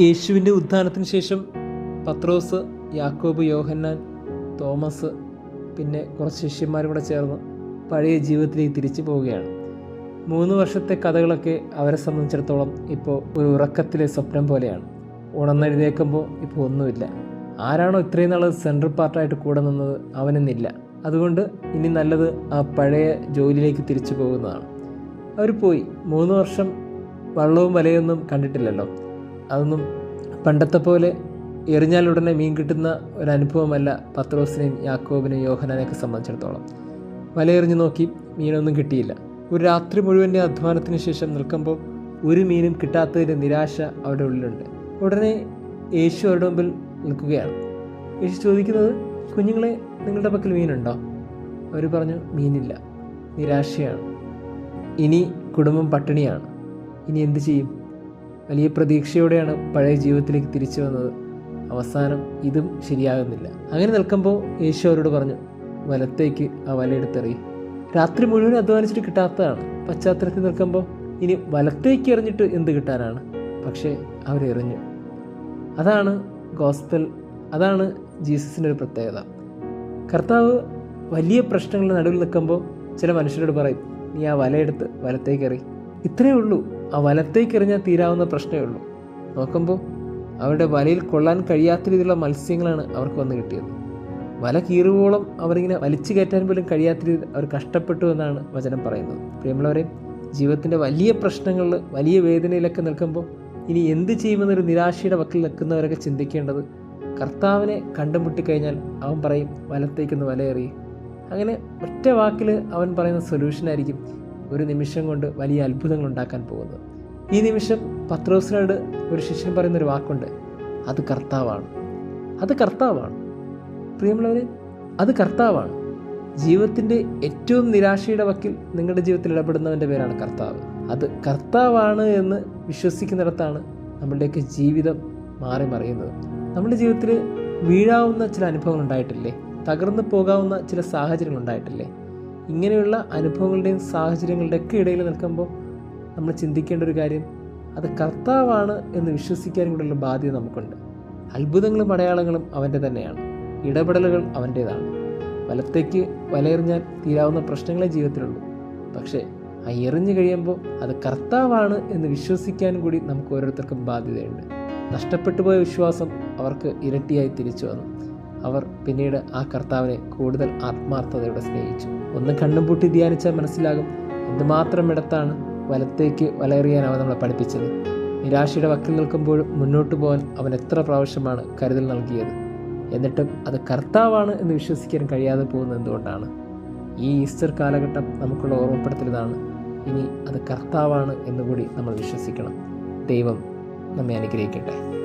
യേശുവിന്റെ ഉദ്ധാനത്തിന് ശേഷം പത്രോസ് യാക്കോബ് യോഹന്നാൻ തോമസ് പിന്നെ കുറച്ച് ശിഷ്യന്മാരും കൂടെ ചേർന്ന് പഴയ ജീവിതത്തിലേക്ക് തിരിച്ചു പോവുകയാണ്. മൂന്ന് വർഷത്തെ കഥകളൊക്കെ അവരെ സംബന്ധിച്ചിടത്തോളം ഇപ്പോൾ ഒരു ഉറക്കത്തിലെ സ്വപ്നം പോലെയാണ്. ഉണർന്നെഴുന്നേൽക്കുമ്പോൾ ഇപ്പോൾ ഒന്നുമില്ല. ആരാണോ ഇത്രയും നാൾ സെൻട്രൽ പാർട്ടായിട്ട് കൂടെ നിന്നത് അവനെന്നില്ല. അതുകൊണ്ട് ഇനി നല്ലത് ആ പഴയ ജോലിയിലേക്ക് തിരിച്ചു പോകുന്നതാണ്. അവർ പോയി. മൂന്ന് വർഷം വള്ളവും വലയൊന്നും കണ്ടിട്ടില്ലല്ലോ. അതൊന്നും പണ്ടത്തെ പോലെ എറിഞ്ഞാൽ ഉടനെ മീൻ കിട്ടുന്ന ഒരു അനുഭവമല്ല പത്രോസിനെയും യാക്കോബിനെയും യോഹനാനെയൊക്കെ സംബന്ധിച്ചിടത്തോളം. വലയെറിഞ്ഞ് നോക്കി മീനൊന്നും കിട്ടിയില്ല. ഒരു രാത്രി മുഴുവന്റെ അധ്വാനത്തിന് ശേഷം നിൽക്കുമ്പോൾ ഒരു മീനും കിട്ടാത്തതിന്റെ നിരാശ അവരുടെ ഉള്ളിലുണ്ട്. ഉടനെ യേശു അവരുടെ മുമ്പിൽ നിൽക്കുകയാണ്. യേശു ചോദിക്കുന്നത് കുഞ്ഞുങ്ങളെ നിങ്ങളുടെ പക്കൽ മീനുണ്ടോ? അവർ പറഞ്ഞു മീനില്ല. നിരാശയാണ്. ഇനി കുടുംബം പട്ടിണിയാണ്. ഇനി എന്ത് ചെയ്യും? വലിയ പ്രതീക്ഷയോടെയാണ് പഴയ ജീവിതത്തിലേക്ക് തിരിച്ചു വന്നത്. അവസാനം ഇതും ശരിയാകുന്നില്ല. അങ്ങനെ നിൽക്കുമ്പോൾ യേശു അവരോട് പറഞ്ഞു വലത്തേക്ക് ആ വലയെടുത്തെറിയും രാത്രി മുഴുവൻ അധ്വാനിച്ചിട്ട് കിട്ടാത്തതാണ്. പശ്ചാത്തലത്തിൽ നിൽക്കുമ്പോൾ ഇനി വലത്തേക്ക് എറിഞ്ഞിട്ട് എന്ത് കിട്ടാനാണ്? പക്ഷേ അവരെറിഞ്ഞു അതാണ് ഗോസ്പൽ അതാണ് ജീസസിന്റെ ഒരു പ്രത്യേകത. കർത്താവ് വലിയ പ്രശ്നങ്ങളുടെ നടുവിൽ നിൽക്കുമ്പോൾ ചില മനുഷ്യരോട് പറയും നീ ആ വലയെടുത്ത് വലത്തേക്ക് എറി. ഇത്രയേ ഉള്ളൂ. ആ വലത്തേക്ക് എറിഞ്ഞാൽ തീരാവുന്ന പ്രശ്നമേ ഉള്ളൂ. നോക്കുമ്പോൾ അവരുടെ വലയിൽ കൊള്ളാൻ കഴിയാത്ത രീതിയിലുള്ള മത്സ്യങ്ങളാണ് അവർക്ക് വന്ന് കിട്ടിയത്. വല കീറുവോളം അവരിങ്ങനെ വലിച്ചു കയറ്റാൻ പോലും കഴിയാത്ത രീതിയിൽ അവർ കഷ്ടപ്പെട്ടു എന്നാണ് വചനം പറയുന്നത്. പ്രിയമുള്ളവരെ ജീവിതത്തിന്റെ വലിയ പ്രശ്നങ്ങളിൽ വലിയ വേദനയിലൊക്കെ നിൽക്കുമ്പോൾ ഇനി എന്ത് ചെയ്യുമെന്നൊരു നിരാശയുടെ വക്കിൽ നിൽക്കുന്നവരൊക്കെ ചിന്തിക്കേണ്ടത് കർത്താവിനെ കണ്ടുമുട്ടിക്കഴിഞ്ഞാൽ അവൻ പറയും വലത്തേക്കൊന്ന് വലയേറി. അങ്ങനെ ഒറ്റ വാക്കിൽ അവൻ പറയുന്ന സൊല്യൂഷനായിരിക്കും ഒരു നിമിഷം കൊണ്ട് വലിയ അത്ഭുതങ്ങൾ ഉണ്ടാക്കാൻ പോകുന്നത്. ഈ നിമിഷം പത്രോസിനോട് ഒരു ശിഷ്യൻ പറയുന്നൊരു വാക്കുണ്ട്. അത് കർത്താവാണ്. അത് കർത്താവാണ്. പ്രിയമുള്ളവരെ അത് കർത്താവാണ്. ജീവിതത്തിന്റെ ഏറ്റവും നിരാശയുടെ വക്കിൽ നിങ്ങളുടെ ജീവിതത്തിൽ ഇടപെടുന്നവന്റെ പേരാണ് കർത്താവ്. അത് കർത്താവാണ് എന്ന് വിശ്വസിക്കുന്നിടത്താണ് നമ്മളുടെയൊക്കെ ജീവിതം മാറി മറിയുന്നത്. നമ്മുടെ ജീവിതത്തിൽ വീഴാവുന്ന ചില അനുഭവങ്ങൾ ഉണ്ടായിട്ടില്ലേ? തകർന്നു പോകാവുന്ന ചില സാഹചര്യങ്ങൾ ഉണ്ടായിട്ടില്ലേ? ഇങ്ങനെയുള്ള അനുഭവങ്ങളുടെയും സാഹചര്യങ്ങളുടെ ഒക്കെ ഇടയിൽ നിൽക്കുമ്പോൾ നമ്മൾ ചിന്തിക്കേണ്ട ഒരു കാര്യം അത് കർത്താവാണ് എന്ന് വിശ്വസിക്കാൻ കൂടെയുള്ള ബാധ്യത നമുക്കുണ്ട്. അത്ഭുതങ്ങളും അടയാളങ്ങളും അവന്റെ തന്നെയാണ്. ഇടപെടലുകൾ അവന്റേതാണ്. വലത്തേക്ക് വലയെറിഞ്ഞാൽ തീരാവുന്ന പ്രശ്നങ്ങളെ ജീവിതത്തിലുള്ളൂ. പക്ഷേ ആ എറിഞ്ഞു കഴിയുമ്പോൾ അത് കർത്താവാണ് എന്ന് വിശ്വസിക്കാൻ കൂടി നമുക്ക് ഓരോരുത്തർക്കും ബാധ്യതയുണ്ട്. നഷ്ടപ്പെട്ടു പോയ വിശ്വാസം അവർക്ക് ഇരട്ടിയായി തിരിച്ചു വന്നു. അവർ പിന്നീട് ആ കർത്താവിനെ കൂടുതൽ ആത്മാർത്ഥതയോടെ സ്നേഹിച്ചു. ഒന്ന് കണ്ണും പൂട്ടി ധ്യാനിച്ചാൽ മനസ്സിലാകും എന്തുമാത്രം ഇടത്താണ് വലത്തേക്ക് വലയെറിയാൻ അവൻ നമ്മളെ പഠിപ്പിച്ചത്. നിരാശയുടെ വക്കിൽ നിൽക്കുമ്പോഴും മുന്നോട്ട് പോകാൻ അവൻ എത്ര പ്രാവശ്യമാണ് കരുതൽ നൽകിയത്. എന്നിട്ടും അത് കർത്താവാണ് എന്ന് വിശ്വസിക്കാൻ കഴിയാതെ പോകുന്നത് എന്തുകൊണ്ടാണ്? ഈ ഈസ്റ്റർ കാലഘട്ടം നമുക്കുള്ള ഓർമ്മപ്പെടുത്തലിതാണ്. ഇനി അത് കർത്താവാണ് എന്നുകൂടി നമ്മൾ വിശ്വസിക്കണം. ദൈവം നമ്മെ അനുഗ്രഹിക്കട്ടെ.